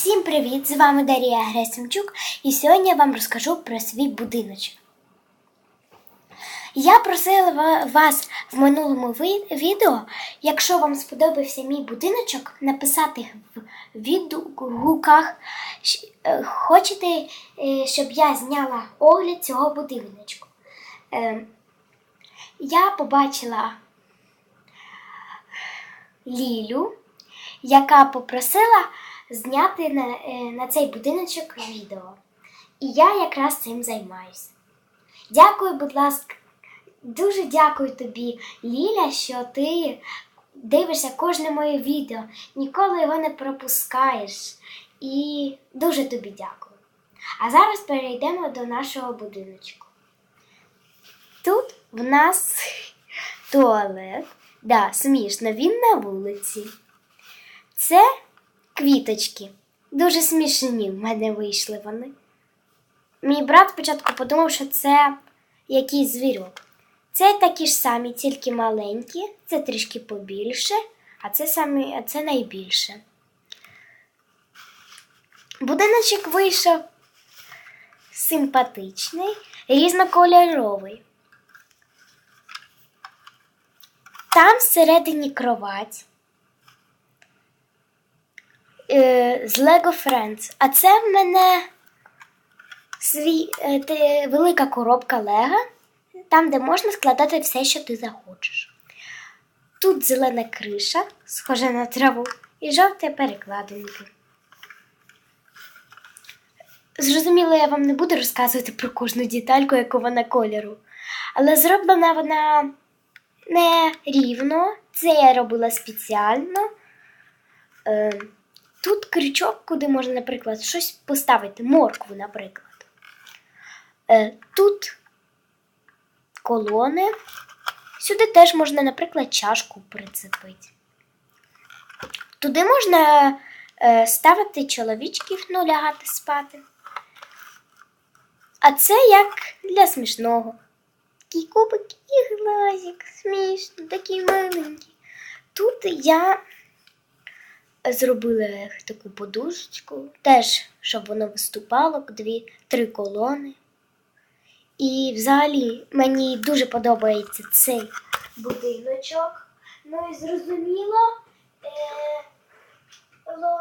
Всім привіт! З вами Дарія Гресимчук і сьогодні я вам розкажу про свій будиночок. Я просила вас в минулому відео, якщо вам сподобався мій будиночок, написати в відгуках, е, хочете, е, щоб я зняла огляд цього будиночку. Е, Я побачила Лілю, яка попросила зняти на, е, на цей будиночок відео. І я якраз цим займаюся. Дякую, будь ласка, дуже дякую тобі, Ліля, що ти дивишся кожне моє відео, ніколи його не пропускаєш. І дуже тобі дякую. А зараз перейдемо до нашого будиночку. Тут в нас туалет. Да, смішно, він на вулиці. Це квіточки. Дуже смішні в мене вийшли вони. Мій брат спочатку подумав, що це якийсь звірок. Це такі ж самі, тільки маленькі, це трішки побільше, а це самі, а це найбільше. Будиночок вийшов симпатичний, різнокольоровий. Там всередині кровать з Lego Friends. А це в мене свій, е, велика коробка Лего, там, де можна складати все, що ти захочеш. Тут зелена криша, схожа на траву, і жовті перекладинки. Зрозуміло, я вам не буду розказувати про кожну детальку, яку вона кольору. Але зроблена вона не рівно. Це я робила спеціально. Тут крючок, куди можна, наприклад, щось поставити, моркву, наприклад. Е, тут колони. Сюди теж можна, наприклад, чашку прицепити. Туди можна е, ставити чоловічків, ну, лягати спати. А це як для смішного. Такий кубик і глазик, смішно, такий маленький. Тут я зробила таку подушечку, теж, щоб воно виступало, дві, три колони. І взагалі мені дуже подобається цей будиночок. Ну і зрозуміло, е, ло,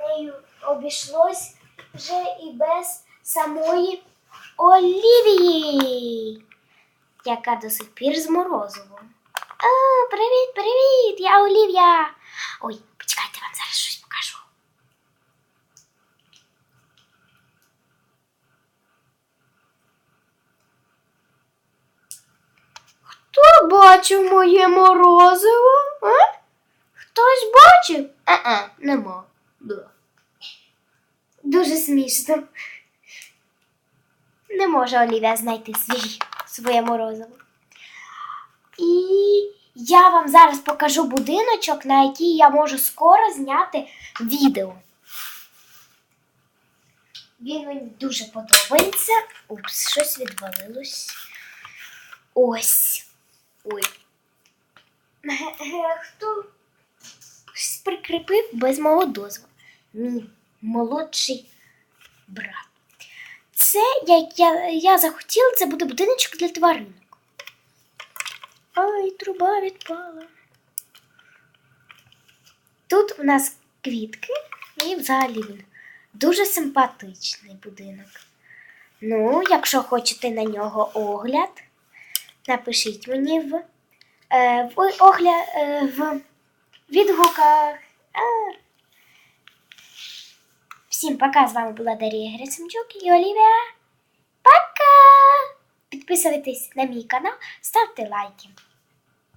нею обійшлось вже і без самої Олівії, яка до сих пір з морозивом. А, привіт, привіт! Я Олівія. Ой, почекайте, вам зараз щось покажу. Хто бачив моє морозиво? А? Хтось бачив? А-а, нема. Да. Дуже смішно. Не може Олівія знайти свій, своє морозиво. І я вам зараз покажу будиночок, на який я можу скоро зняти відео. Він мені дуже подобається. Упс, щось відвалилось. Ось. Ой. Хто прикріпив без мого дозволу? Мій молодший брат. Це, як я, я захотіла, це буде будиночок для тваринок. Ай, труба відпала. Тут у нас квітки і взагалі він дуже симпатичний будинок. Ну, якщо хочете на нього огляд, напишіть мені в, е, в, огля, е, в відгуках. А. Всім пока! З вами була Дарія Грицемчук і Олівія. Підписуйтесь на мій канал, ставте лайки.